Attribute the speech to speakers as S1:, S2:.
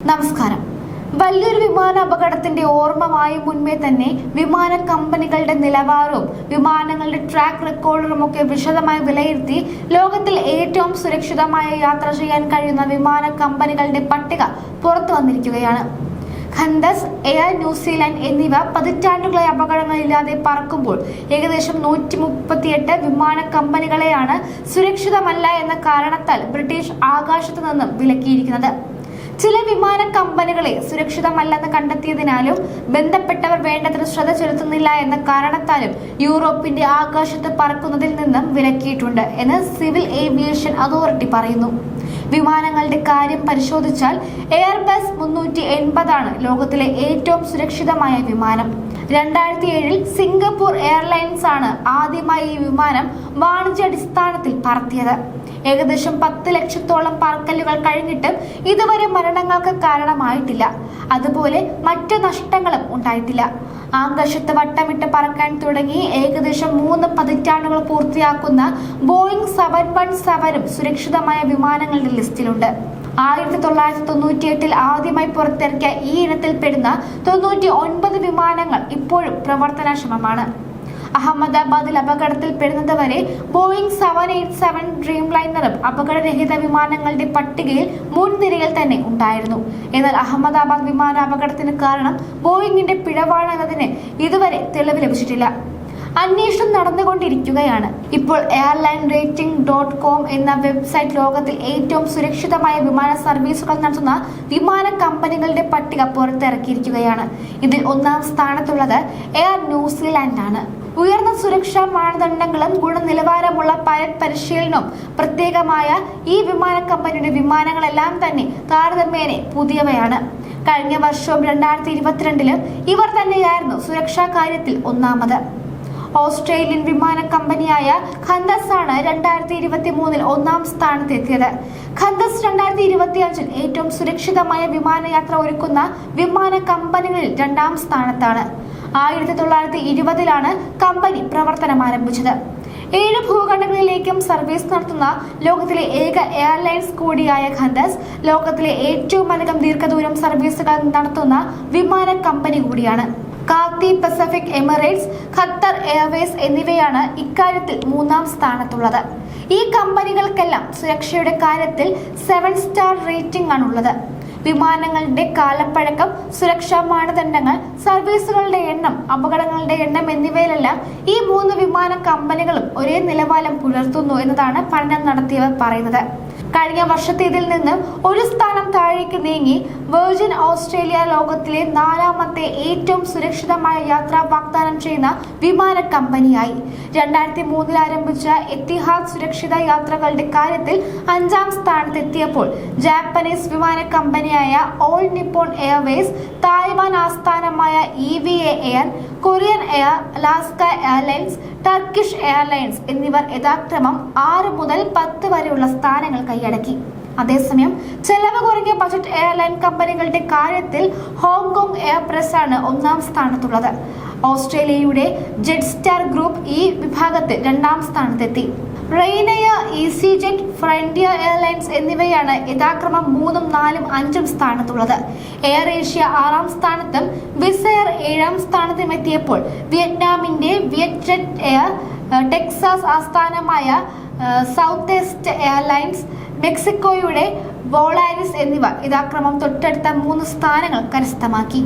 S1: നമസ്കാരം. വലിയൊരു വിമാന അപകടത്തിന്റെ ഓർമ്മമായി മുൻപേ തന്നെ വിമാന കമ്പനികളുടെ നിലവാരവും വിമാനങ്ങളുടെ ട്രാക്ക് റെക്കോർഡറും ഒക്കെ വിശദമായി വിലയിരുത്തി ലോകത്തിൽ ഏറ്റവും സുരക്ഷിതമായ യാത്ര ചെയ്യാൻ കഴിയുന്ന വിമാന കമ്പനികളുടെ പട്ടിക പുറത്തു വന്നിരിക്കുകയാണ്. ഖന്തസ് എയർ ന്യൂസിലാൻഡ് എന്നിവ പതിറ്റാണ്ടുകളായി അപകടങ്ങളില്ലാതെ പറക്കുമ്പോൾ ഏകദേശം നൂറ്റി മുപ്പത്തിയെട്ട് വിമാന കമ്പനികളെയാണ് സുരക്ഷിതമല്ല എന്ന കാരണത്താൽ ബ്രിട്ടീഷ് ആകാശത്തു നിന്നും വിലക്കിയിരിക്കുന്നത്. ചില വിമാന കമ്പനികളെ സുരക്ഷിതമല്ലെന്ന് കണ്ടെത്തിയതിനാലും ബന്ധപ്പെട്ടവർ വേണ്ടത്ര ശ്രദ്ധ ചെലുത്തുന്നില്ല എന്ന കാരണത്താലും യൂറോപ്പിന്റെ ആകാശത്ത് പറക്കുന്നതിൽ നിന്നും വിലക്കിയിട്ടുണ്ട് എന്ന് സിവിൽ ഏവിയേഷൻ അതോറിറ്റി പറയുന്നു. വിമാനങ്ങളുടെ കാര്യം പരിശോധിച്ചാൽ എയർബസ് മുന്നൂറ്റി എൺപതാണ് ലോകത്തിലെ ഏറ്റവും സുരക്ഷിതമായ വിമാനം. രണ്ടായിരത്തി ഏഴിൽ സിംഗപ്പൂർ എയർലൈൻസ് ആണ് ആദ്യമായി ഈ വിമാനം വാണിജ്യാടിസ്ഥാനത്തിൽ പറത്തിയത്. ഏകദേശം പത്ത് ലക്ഷത്തോളം പറക്കലുകൾ കഴിഞ്ഞിട്ടും ഇതുവരെ മരണങ്ങൾക്ക് കാരണമായിട്ടില്ല. അതുപോലെ മറ്റ് നഷ്ടങ്ങളും ഉണ്ടായിട്ടില്ല. ആകാശത്ത് വട്ടമിട്ട് പറക്കാൻ തുടങ്ങി ഏകദേശം മൂന്ന് പതിറ്റാണ്ടുകൾ പൂർത്തിയാക്കുന്ന ബോയിങ് സെവൻ വൺ സെവനും സുരക്ഷിതമായ വിമാനങ്ങളുടെ ലിസ്റ്റിലുണ്ട്. ആയിരത്തി തൊള്ളായിരത്തി തൊണ്ണൂറ്റി എട്ടിൽ ആദ്യമായി പുറത്തിറക്കിയ ഈ ഇനത്തിൽപ്പെടുന്ന തൊണ്ണൂറ്റി ഒൻപത് വിമാനങ്ങൾ ഇപ്പോഴും പ്രവർത്തനക്ഷമമാണ്. അഹമ്മദാബാദിൽ അപകടത്തിൽ വരെ Boeing seven eight seven dream ലൈനറും അപകടരഹിത വിമാനങ്ങളുടെ പട്ടികയിൽ മുൻനിരയിൽ തന്നെ ഉണ്ടായിരുന്നു. എന്നാൽ അഹമ്മദാബാദ് വിമാന അപകടത്തിന് കാരണം ബോയിങ്ങിന്റെ പിഴവാണ് എന്നതിന് ഇതുവരെ തെളിവ് ലഭിച്ചിട്ടില്ല. അന്വേഷണം നടന്നുകൊണ്ടിരിക്കുകയാണ്. ഇപ്പോൾ എയർലൈൻ റേറ്റിംഗ് ഡോട്ട് കോം എന്ന വെബ്സൈറ്റ് ലോകത്തിൽ ഏറ്റവും സുരക്ഷിതമായ വിമാന സർവീസുകൾ നടത്തുന്ന വിമാന കമ്പനികളുടെ പട്ടിക പുറത്തിറക്കിയിരിക്കുകയാണ്. ഇതിൽ ഒന്നാം സ്ഥാനത്തുള്ളത് എയർ ന്യൂസിലാൻഡ് ആണ്. ഉയർന്ന സുരക്ഷാ മാനദണ്ഡങ്ങളും ഗുണനിലവാരമുള്ള പൈലറ്റ് പരിശീലനവും പ്രത്യേകമായ ഈ വിമാന കമ്പനിയുടെ വിമാനങ്ങളെല്ലാം തന്നെ താരതമ്യേന പുതിയവയാണ്. കഴിഞ്ഞ വർഷവും രണ്ടായിരത്തി ഇരുപത്തിരണ്ടിൽ ഇവർ തന്നെയായിരുന്നു സുരക്ഷാ കാര്യത്തിൽ ഒന്നാമത്. ഓസ്ട്രേലിയൻ വിമാന കമ്പനിയായ ഖന്തസ് ആണ് രണ്ടായിരത്തി ഇരുപത്തി മൂന്നിൽ ഒന്നാം സ്ഥാനത്തെത്തിയത്. ഖന്തസ് രണ്ടായിരത്തി ഇരുപത്തി അഞ്ചിൽ ഏറ്റവും സുരക്ഷിതമായ വിമാനയാത്ര ഒരുക്കുന്ന വിമാന കമ്പനികളിൽ രണ്ടാം സ്ഥാനത്താണ്. ആയിരത്തി തൊള്ളായിരത്തി ഇരുപതിലാണ് കമ്പനി പ്രവർത്തനം ആരംഭിച്ചത്. ഏഴ് ഭൂഖണ്ഡങ്ങളിലേക്കും സർവീസ് നടത്തുന്ന ലോകത്തിലെ ഏക എയർലൈൻസ് കൂടിയായ ഖന്തസ് ലോകത്തിലെ ഏറ്റവും അധികം ദീർഘദൂരം സർവീസുകൾ നടത്തുന്ന വിമാന കമ്പനി കൂടിയാണ്. Cathay Pacific Emirates Qatar Airways എന്നിവയാണ് ഇക്കാര്യത്തിൽ മൂന്നാം സ്ഥാനത്തുള്ളത്. ഈ കമ്പനികൾക്കെല്ലാം സുരക്ഷയുടെ കാര്യത്തിൽ സെവൻ സ്റ്റാർ റേറ്റിംഗ് ആണുള്ളത്. വിമാനങ്ങളുടെ കാലപ്പഴക്കം സുരക്ഷാ മാനദണ്ഡങ്ങൾ സർവീസുകളുടെ എണ്ണം അപകടങ്ങളുടെ എണ്ണം എന്നിവയിലെല്ലാം ഈ മൂന്ന് വിമാന കമ്പനികളും ഒരേ നിലവാരം പുലർത്തുന്നു എന്നതാണ് പഠനം നടത്തിയവർ പറയുന്നത്. കഴിഞ്ഞ വർഷത്തേതിൽ നിന്ന് ഒരു സ്ഥാനം താഴേക്ക് നീങ്ങി വെർജിൻ ഓസ്ട്രേലിയ ലോകത്തിലെ നാലാമത്തെ ഏറ്റവും സുരക്ഷിതമായ യാത്ര വാഗ്ദാനം ചെയ്യുന്ന വിമാന കമ്പനിയായി. രണ്ടായിരത്തി മൂന്നിൽ ആരംഭിച്ച എത്തിഹാദ് സുരക്ഷിത യാത്രകളുടെ കാര്യത്തിൽ അഞ്ചാം സ്ഥാനത്തെത്തിയപ്പോൾ ജാപ്പനീസ് വിമാന കമ്പനിയായ ഓൾ നിപ്പോൺ എയർവേസ് തായ്വാൻ ആസ്ഥാനമായ E V A Air Korean Air Alaska Airlines Turkish Airlines എന്നിവർ യഥാക്രമം ആറ് മുതൽ പത്ത് വരെയുള്ള സ്ഥാനങ്ങൾ കൈയടക്കി. അതേസമയം ചെലവ് കുറഞ്ഞ ബജറ്റ് എയർലൈൻ കമ്പനികളുടെ കാര്യത്തിൽ ഹോങ്കോങ് എയർ പ്രസ് ആണ് ഒന്നാം സ്ഥാനത്തുള്ളത്. ഓസ്ട്രേലിയയുടെ ജെറ്റ്സ്റ്റാർ ഗ്രൂപ്പ് ഈ വിഭാഗത്തിൽ രണ്ടാം സ്ഥാനത്തെത്തി. Ryanair easyJet Frontier Airlines എന്നിവയാണ് യഥാക്രമം മൂന്നും നാലും അഞ്ചും സ്ഥാനത്തുള്ളത്. എയർ ഏഷ്യ ആറാം സ്ഥാനത്തും വിസ് എയർ ഏഴാം സ്ഥാനത്തും എത്തിയപ്പോൾ വിയറ്റ്നാമിന്റെ വിയറ്റ് ജെറ്റ് എയർ ടെക്സാസ് ആസ്ഥാനമായ സൗത്ത് ഈസ്റ്റ് എയർലൈൻസ് മെക്സിക്കോയുടെ വോളാരിസ് എന്നിവ യഥാക്രമം തൊട്ടടുത്ത മൂന്ന് സ്ഥാനങ്ങൾ കരസ്ഥമാക്കി.